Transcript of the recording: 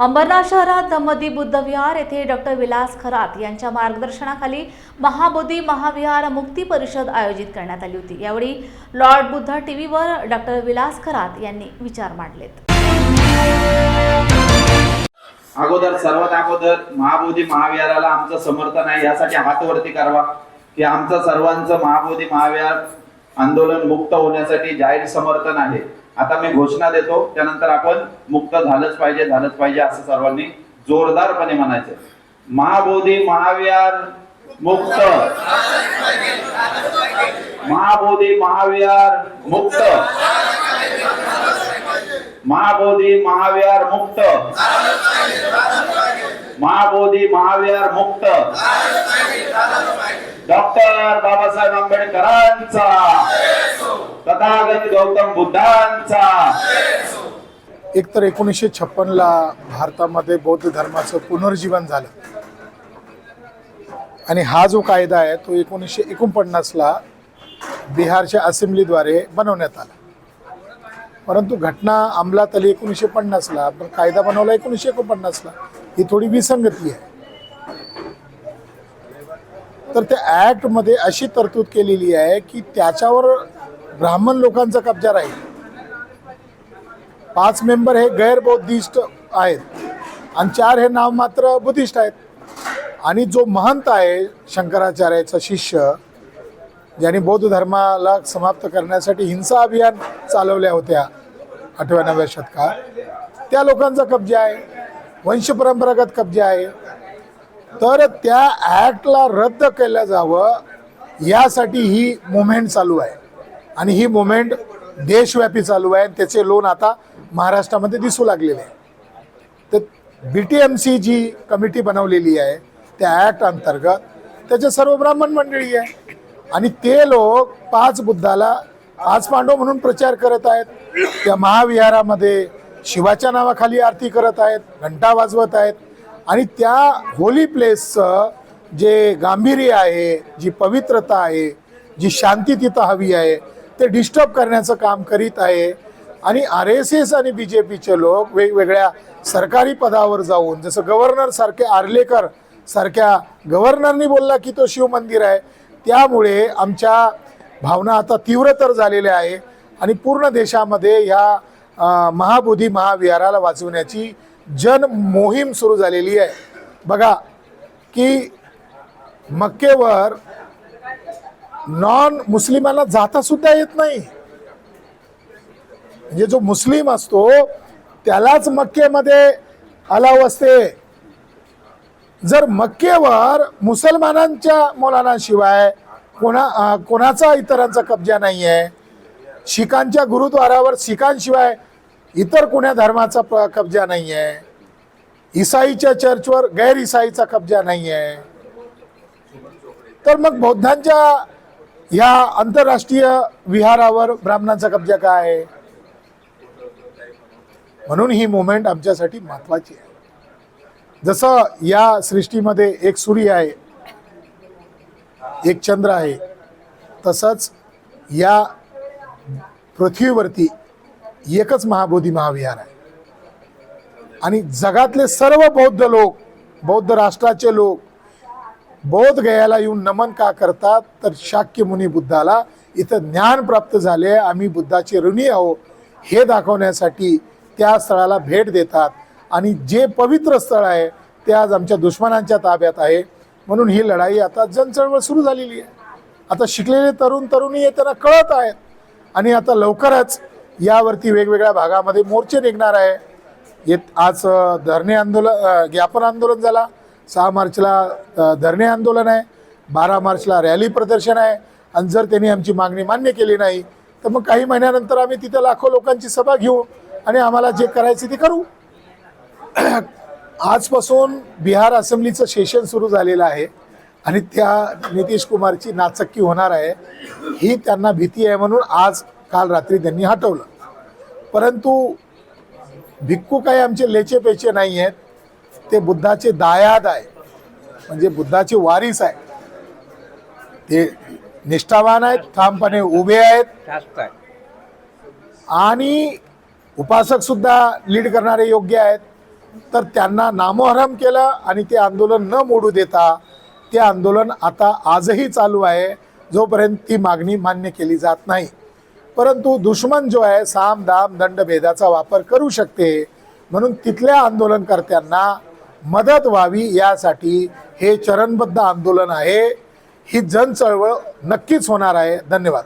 अंबरनाथ शहरात धम्मदी बुद्ध विहार येथे डॉक्टर विलास खरात यांच्या मार्गदर्शनाखाली महाबोधी महाविहार मुक्ती परिषद आयोजित करण्यात आली होती. यावेळी लॉर्ड बुद्ध टीव्हीवर डॉक्टर विलास खरात यांनी विचार मांडलेत. अगोदर सर्वात अगोदर महाबोधी महाविहाराला आमचं समर्थन आहे. यासाठी हात वरती करावा की आमचं सर्वांचं महाबोधी महाविहार आंदोलन मुक्त होण्यासाठी जाहीर समर्थन आहे. आता मी घोषणा देतो त्यानंतर आपण मुक्त झालंच पाहिजे झालंच पाहिजे असं सर्वांनी जोरदारपणे म्हणायचं. महाबोधी महाविहार मुक्त. महाबोधी महाविहार मुक्त. महाबोधी महाविहार मुक्त. महाबोधी महाविहार मुक्त. डॉक्टर बाबासाहेब आंबेडकरांचा. तथागत गौतम बुद्धांचा. एकतर एकोणीसशे छप्पनला भारतामध्ये बौद्ध धर्माचं पुनर्जीवन झालं. आणि हा जो कायदा आहे तो एकोणीसशे एकोणपन्नासला बिहारच्या असेंब्लीद्वारे बनवण्यात आला. परंतु घटना अंमलात आली एकोणीसशे पन्नासला पण कायदा बनवला एकोणीसशे एकोणपन्नासला. ही थोडी विसंगती आहे. तर त्या ॲक्टमध्ये अशी तरतूद केलेली आहे की त्याच्यावर ब्राह्मण लोकांचा कब्जा राहील. पाच मेंबर हे गैरबौद्धिस्ट आहेत. आणि चार हे नाव मात्र बुद्धिस्ट आहेत. आणि जो महंत आहे शंकराचार्याचा शिष्य ज्यांनी बौद्ध धर्माला समाप्त करण्यासाठी हिंसा अभियान चालवल्या होत्या आठव्या नवव्या शतकात त्या लोकांचा कब्जा आहे. वंश परंपरागत कब्जा आहे. तर त्या ॲक्टला रद्द केलं जावं यासाठी ही मुवमेंट चालू आहे. आणि ही मुवमेंट देशव्यापी चालू आहे त्याचे लोन आता महाराष्ट्रामध्ये दिसू लागलेले आहे. तर B T M C G committee बनवलेली आहे त्या ॲक्ट अंतर्गत त्याचे सर्व ब्राह्मण मंडळी आहे. आणि ते लोक पाच बुद्धाला पाच पांडव म्हणून प्रचार करत आहेत. त्या महाविहारामध्ये शिवाच्या नावाखाली आरती करत आहेत घंटा वाजवत आहेत. आणि त्या होली प्लेसचं जे गांभीर्य आहे जी पवित्रता आहे जी शांती तिथं हवी आहे ते डिस्टर्ब करण्याचं काम करीत आहे. आणि आर एस एस आणि बी जे पीचे लोक वेगवेगळ्या सरकारी पदावर जाऊन जसं गव्हर्नर सारखे आर्लेकर सारख्या गव्हर्नरनी बोलला की तो शिवमंदिर आहे. त्यामुळे आमच्या भावना आता तीव्रतर झालेल्या आहे. आणि पूर्ण देशामध्ये ह्या महाबोधी महाविहाराला वाचवण्याची जन मोहीम सुरू झालेली आहे. बघा की मक्केवर नॉन मुस्लिमांना जाता सुद्धा येत नाही. म्हणजे जो मुस्लिम असतो त्यालाच मक्केमध्ये अलाव असते. जर मक्केवर मुसलमानांच्या मुलांशिवाय कोणा कोणाचा इतरांचा कब्जा नाही आहे शिखांच्या गुरुद्वारावर शिखांशिवाय इतर कोण्या धर्माचा कब्जा नाही आहे इसाईच्या चर्चवर गैर इसाईचा कब्जा नाही आहे तर मग बौद्धांच्या या आंतरराष्ट्रीय विहारावर ब्राह्मणांचा कब्जा काय आहे? म्हणून ही मुवमेंट आमच्यासाठी महत्वाची आहे. जसं या सृष्टीमध्ये एक सूर्य आहे एक चंद्र आहे तसंच या पृथ्वीवरती एकच महाबोधी महाविहार आहे. आणि जगातले सर्व बौद्ध लोक बौद्ध राष्ट्राचे लोक बौद्ध गयाला येऊन नमन का करतात? तर शाक्य मुनी बुद्धाला इथं ज्ञान प्राप्त झाले. आम्ही बुद्धाचे ऋणी आहो हे दाखवण्यासाठी त्या स्थळाला भेट देतात. आणि जे पवित्र स्थळ आहे ते आज आमच्या दुश्मनांच्या ताब्यात आहे. म्हणून ही लढाई आता जनचळवळ सुरू झालेली आहे. आता शिकलेले तरुण तरुणी हे त्यांना कळत आहेत आणि आता लवकरच यावरती वेगवेगळ्या भागामध्ये मोर्चे निघणार आहे. येत आज धरणे आंदोलन ज्ञापन आंदोलन झाला. सहा मार्चला धरणे आंदोलन आहे बारा मार्चला रॅली प्रदर्शन आहे आणि जर त्यांनी आमची मागणी मान्य केली नाही तर मग काही महिन्यानंतर आम्ही तिथे लाखो लोकांची सभा घेऊ आणि आम्हाला जे करायचे ते करू. आजपासून बिहार असेंब्लीचं सेशन सुरू झालेलं आहे आणि त्या नितीश कुमारची नाचक्की होणार आहे ही त्यांना भीती आहे म्हणून आज काल रात्री त्यांनी हटवलं. परंतु भिक्कू काही आमचे लेचे पेचे नाही आहेत ते बुद्धाचे दायाद आहे. म्हणजे बुद्धाचे वारीस आहे. ते निष्ठावान आहेत ठामपणे उभे आहेत. आणि उपासक सुद्धा लीड करणारे योग्य आहेत. तर त्यांना नामोहरम केलं आणि ते आंदोलन न मोडू देता ते आंदोलन आता आजही चालू आहे. जोपर्यंत ती मागणी मान्य केली जात नाही. परंतु दुश्मन जो आहे साम दाम दंडभेदाचा वापर करू शकते म्हणून तिथल्या आंदोलनकर्त्यांना मदत व्हावी यासाठी हे चरणबद्ध आंदोलन आहे. ही जनचळवळ नक्कीच होणार आहे. धन्यवाद.